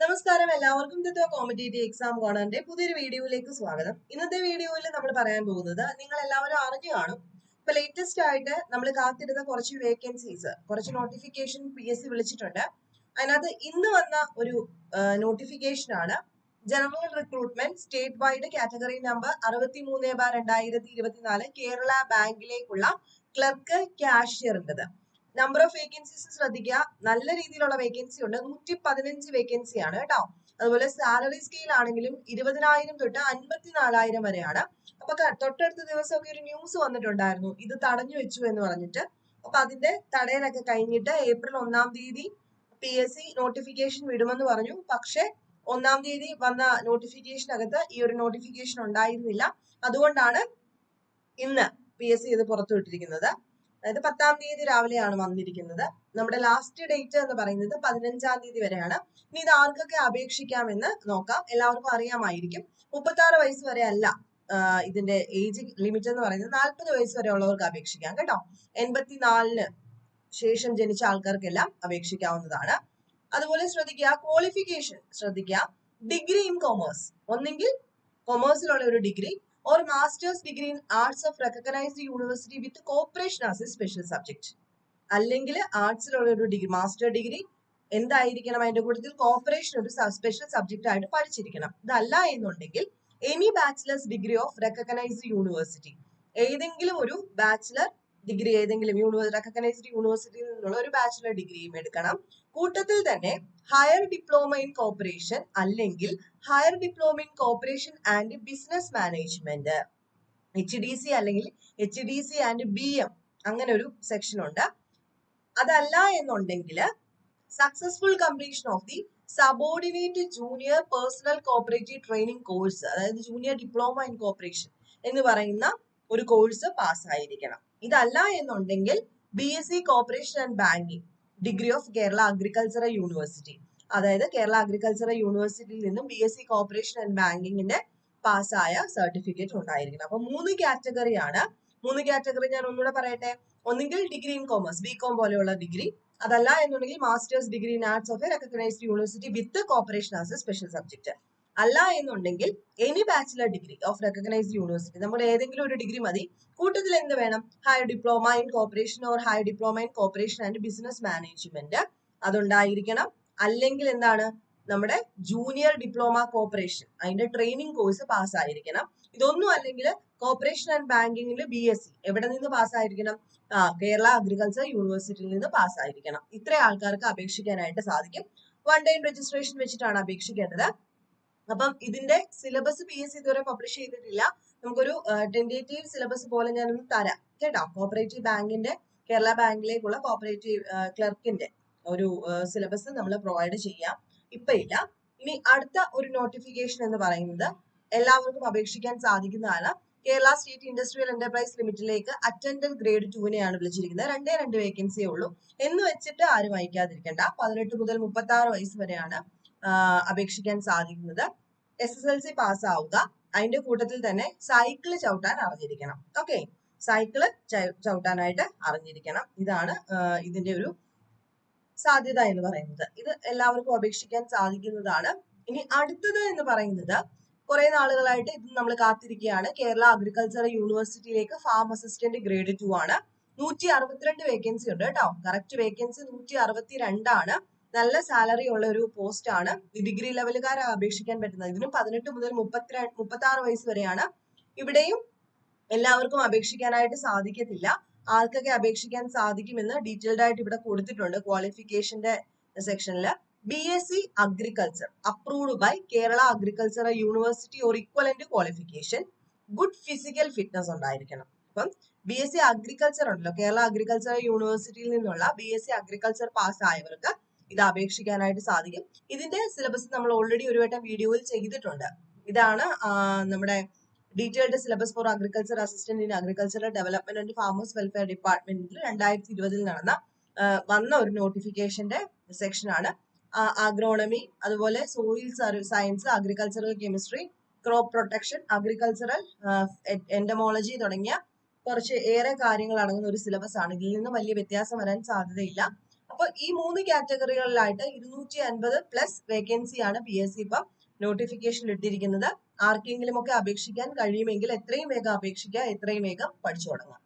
നമസ്കാരം. എല്ലാവർക്കും തത്വ competitive exam കോണറിന്റെ പുതിയൊരു വീഡിയോയിലേക്ക് സ്വാഗതം. ഇന്നത്തെ വീഡിയോയിൽ നമ്മൾ പറയാൻ പോകുന്നത് നിങ്ങൾ എല്ലാവരും അറിഞ്ഞു കാണും. ഇപ്പൊ ലേറ്റസ്റ്റ് ആയിട്ട് നമ്മൾ കാത്തിരുന്ന കുറച്ച് വേക്കൻസീസ് കുറച്ച് നോട്ടിഫിക്കേഷൻ പി എസ് സി വിളിച്ചിട്ടുണ്ട്. അതിനകത്ത് ഇന്ന് വന്ന ഒരു നോട്ടിഫിക്കേഷൻ ആണ് general recruitment state wide category number അറുപത്തി മൂന്ന് ബാർ രണ്ടായിരത്തി ഇരുപത്തിനാല് കേരള ബാങ്കിലേക്കുള്ള ക്ലർക്ക് ക്യാഷ്യറിന്റെത് നമ്പർ ഓഫ് വേക്കൻസീസ് ശ്രദ്ധിക്കുക. നല്ല രീതിയിലുള്ള വേക്കൻസി ഉണ്ട്. നൂറ്റി പതിനഞ്ച് വേക്കൻസി ആണ് കേട്ടോ. അതുപോലെ സാലറി സ്കെയിൽ ആണെങ്കിലും ഇരുപതിനായിരം തൊട്ട് അൻപത്തിനാലായിരം വരെയാണ്. അപ്പൊ തൊട്ടടുത്ത ദിവസമൊക്കെ ഒരു ന്യൂസ് വന്നിട്ടുണ്ടായിരുന്നു. ഇത് തടഞ്ഞു വെച്ചു എന്ന് പറഞ്ഞിട്ട്. അപ്പൊ അതിന്റെ തടയലൊക്കെ കഴിഞ്ഞിട്ട് ഏപ്രിൽ ഒന്നാം തീയതി പി എസ് സി നോട്ടിഫിക്കേഷൻ വിടുമെന്ന് പറഞ്ഞു. പക്ഷെ ഒന്നാം തീയതി വന്ന നോട്ടിഫിക്കേഷനകത്ത് ഈ ഒരു നോട്ടിഫിക്കേഷൻ ഉണ്ടായിരുന്നില്ല. അതുകൊണ്ടാണ് ഇന്ന് പി എസ് സി ഇത് പുറത്തുവിട്ടിരിക്കുന്നത്. അതായത് പത്താം തീയതി രാവിലെയാണ് വന്നിരിക്കുന്നത്. നമ്മുടെ ലാസ്റ്റ് ഡേറ്റ് എന്ന് പറയുന്നത് പതിനഞ്ചാം തീയതി വരെയാണ്. ഇനി ഇത് ആർക്കൊക്കെ അപേക്ഷിക്കാമെന്ന് നോക്കാം. എല്ലാവർക്കും അറിയാമായിരിക്കും. മുപ്പത്തി ആറ് വയസ്സ് വരെ അല്ല ഇതിന്റെ ഏജ് ലിമിറ്റ് എന്ന് പറയുന്നത് നാൽപ്പത് വയസ്സ് വരെ ഉള്ളവർക്ക് അപേക്ഷിക്കാം കേട്ടോ. എൺപത്തിനാലിന് ശേഷം ജനിച്ച ആൾക്കാർക്കെല്ലാം അപേക്ഷിക്കാവുന്നതാണ്. അതുപോലെ ശ്രദ്ധിക്കുക ക്വാളിഫിക്കേഷൻ ശ്രദ്ധിക്കുക. ഡിഗ്രി ഇൻ കൊമേഴ്സ് ഒന്നെങ്കിൽ കൊമേഴ്സിലുള്ള ഒരു degree or masters degree in arts of recognised university with cooperation as a special subject അല്ലെങ്കിൽ ആർട്സിലുള്ള ഒരു ഡിഗ്രി മാസ്റ്റർ ഡിഗ്രി എന്തായിരിക്കണം അതിന്റെ കൂട്ടത്തിൽ? കോപ്പറേഷൻ ഒരു സ്പെഷ്യൽ സബ്ജക്റ്റ് ആയിട്ട് പഠിച്ചിരിക്കണം. ഇതല്ല എന്നുണ്ടെങ്കിൽ any bachelors degree of recognised university ഏതെങ്കിലും ഒരു ബാച്ചിലർ ഡിഗ്രി ഏതെങ്കിലും യൂണിവേഴ്സ് റെക്കഗ്നൈസ്ഡ് യൂണിവേഴ്സിറ്റിയിൽ നിന്നുള്ള ഒരു ബാച്ചിലർ ഡിഗ്രിയും എടുക്കണം. കൂട്ടത്തിൽ തന്നെ ഹയർ ഡിപ്ലോമ ഇൻ കോപ്പറേഷൻ അല്ലെങ്കിൽ higher diploma in cooperation and business management H D C അല്ലെങ്കിൽ H D C and B M അങ്ങനെ ഒരു സെക്ഷൻ ഉണ്ട്. അതല്ല എന്നുണ്ടെങ്കിൽ successful completion of the subordinate junior personnel cooperative training course അതായത് junior diploma in cooperation എന്ന് പറയുന്ന ഒരു കോഴ്സ് പാസ്സായിരിക്കണം ഇതല്ല എന്നുണ്ടെങ്കിൽ B S C cooperation and banking degree of Kerala agricultural university അതായത് കേരള അഗ്രികൾച്ചറൽ യൂണിവേഴ്സിറ്റിയിൽ നിന്നും B S C cooperation and ബാങ്കിങ്ങിന്റെ പാസ്സായ സർട്ടിഫിക്കറ്റ് ഉണ്ടായിരിക്കണം. അപ്പൊ മൂന്ന് കാറ്റഗറിയാണ് മൂന്ന് കാറ്റഗറി ഞാൻ ഒന്നുകൂടെ പറയട്ടെ? ഒന്നുകിൽ degree in commerce B com പോലെയുള്ള ഡിഗ്രി അതല്ല എന്നുണ്ടെങ്കിൽ masters degree in arts of a recognised university with cooperation as a special subject അല്ല എന്നുണ്ടെങ്കിൽ any bachelor degree of recognised university നമ്മുടെ ഏതെങ്കിലും ഒരു ഡിഗ്രി മതി. കൂട്ടത്തിൽ എന്ത് വേണം? Higher diploma in cooperation or higher diploma in cooperation and business management അതുണ്ടായിരിക്കണം. അല്ലെങ്കിൽ എന്താണ്? നമ്മുടെ ജൂനിയർ ഡിപ്ലോമ കോപ്പറേഷൻ അതിന്റെ ട്രെയിനിങ് കോഴ്സ് പാസ്സായിരിക്കണം ഇതൊന്നും അല്ലെങ്കിൽ cooperation and ബാങ്കിങ്ങിൽ B S C എവിടെ നിന്ന് പാസ്സായിരിക്കണം ആ കേരള അഗ്രികൾച്ചർ യൂണിവേഴ്സിറ്റിയിൽ നിന്ന് പാസ്സായിരിക്കണം ഇത്ര ആൾക്കാർക്ക് അപേക്ഷിക്കാനായിട്ട് സാധിക്കും. വൺ ടൈം രജിസ്ട്രേഷൻ വെച്ചിട്ടാണ് അപേക്ഷിക്കേണ്ടത്. അപ്പം ഇതിന്റെ സിലബസ് പി എസ് ഇതുവരെ പബ്ലിഷ് ചെയ്തിട്ടില്ല. നമുക്കൊരു ടെൻഡേറ്റീവ് സിലബസ് പോലെ ഞാനൊന്ന് തരാം. കേട്ടോ? കോപ്പറേറ്റീവ് ബാങ്കിന്റെ കേരള ബാങ്കിലേക്കുള്ള കോപ്പറേറ്റീവ് ക്ലർക്കിന്റെ ഒരു സിലബസ് നമ്മൾ പ്രൊവൈഡ് ചെയ്യാം. ഇപ്പൊ ഇല്ല ഇനി അടുത്ത ഒരു നോട്ടിഫിക്കേഷൻ എന്ന് പറയുന്നത് എല്ലാവർക്കും അപേക്ഷിക്കാൻ സാധിക്കുന്നതാണ്. കേരള സ്റ്റേറ്റ് ഇൻഡസ്ട്രിയൽ എന്റർപ്രൈസ് ലിമിറ്റിലേക്ക് അറ്റൻഡന്റ് ഗ്രേഡ് ടുവിനെയാണ് വിളിച്ചിരിക്കുന്നത്. രണ്ടേ രണ്ട് വേക്കൻസിയേ ഉള്ളൂ. എന്ന് വെച്ചിട്ട് ആരും അയക്കാതിരിക്കണ്ട പതിനെട്ട് മുതൽ മുപ്പത്തി ആറ് വയസ്സ് വരെയാണ് അപേക്ഷിക്കാൻ സാധിക്കുന്നത്. എസ് എസ് എൽ സി പാസ്സാവുക അതിന്റെ കൂട്ടത്തിൽ തന്നെ സൈക്കിൾ ചവിട്ടാൻ അറിഞ്ഞിരിക്കണം. ഓക്കെ സൈക്കിൾ ചവിട്ടാനായിട്ട് അറിഞ്ഞിരിക്കണം. ഇതാണ് ഇതിന്റെ ഒരു സാധ്യത എന്ന് പറയുന്നത്. ഇത് എല്ലാവർക്കും അപേക്ഷിക്കാൻ സാധിക്കുന്നതാണ്. ഇനി അടുത്തത് എന്ന് പറയുന്നത് കുറെ നാളുകളായിട്ട് ഇത് നമ്മൾ കാത്തിരിക്കുകയാണ്. കേരള അഗ്രികൾച്ചർ യൂണിവേഴ്സിറ്റിയിലേക്ക് ഫാം അസിസ്റ്റന്റ് ഗ്രേഡ് ടു ആണ്. നൂറ്റി അറുപത്തിരണ്ട് വേക്കൻസി ഉണ്ട് കേട്ടോ. കറക്റ്റ് വേക്കൻസി നൂറ്റി അറുപത്തി രണ്ടാണ് നല്ല സാലറി ഉള്ള ഒരു പോസ്റ്റ് ആണ്. ഡിഗ്രി ലെവലുകാരെ അപേക്ഷിക്കാൻ പറ്റുന്നത്. ഇതിനും പതിനെട്ട് മുതൽ മുപ്പത്തി മുപ്പത്തി ആറ് വയസ്സ് വരെയാണ്. ഇവിടെയും എല്ലാവർക്കും അപേക്ഷിക്കാനായിട്ട് സാധിക്കത്തില്ല. ആർക്കൊക്കെ അപേക്ഷിക്കാൻ സാധിക്കുമെന്ന് ഡീറ്റെയിൽഡ് ആയിട്ട് ഇവിടെ കൊടുത്തിട്ടുണ്ട് ക്വാളിഫിക്കേഷന്റെ സെക്ഷനിൽ B S C agriculture approved by Kerala agriculture university or equivalent qualification good physical fitness ഉണ്ടായിരിക്കണം. അപ്പം ബി എസ് സി അഗ്രികൾച്ചർ ഉണ്ടല്ലോ കേരള അഗ്രികൾച്ചർ യൂണിവേഴ്സിറ്റിയിൽ നിന്നുള്ള B S C agriculture pass ആയവർക്ക് ഇത് അപേക്ഷിക്കാനായിട്ട് സാധിക്കും. ഇതിന്റെ സിലബസ് നമ്മൾ ഓൾറെഡി ഒരു വട്ടം വീഡിയോയിൽ ചെയ്തിട്ടുണ്ട്. ഇതാണ് നമ്മുടെ detailed syllabus for agriculture assistant in agricultural development and farmers welfare ഡിപ്പാർട്ട്മെന്റിൽ രണ്ടായിരത്തി ഇരുപതിൽ നടന്ന വന്ന ഒരു നോട്ടിഫിക്കേഷന്റെ സെക്ഷനാണ് അഗ്രോണമി അതുപോലെ soil science agricultural chemistry crop protection agricultural entomology തുടങ്ങിയ കുറച്ച് ഏറെ കാര്യങ്ങൾ അടങ്ങുന്ന ഒരു സിലബസ് ആണ്. ഇതിൽ നിന്ന് വലിയ വ്യത്യാസം വരാൻ സാധ്യതയില്ല. അപ്പൊ ഈ മൂന്ന് കാറ്റഗറികളിലായിട്ട് ഇരുന്നൂറ്റി അൻപത് പ്ലസ് വേക്കൻസി ആണ് പി എസ് സി ഇപ്പം നോട്ടിഫിക്കേഷൻ ഇട്ടിരിക്കുന്നത്. ആർക്കെങ്കിലും ഒക്കെ അപേക്ഷിക്കാൻ കഴിയുമെങ്കിൽ എത്രയും വേഗം അപേക്ഷിക്കുക എത്രയും വേഗം പഠിച്ചു തുടങ്ങാം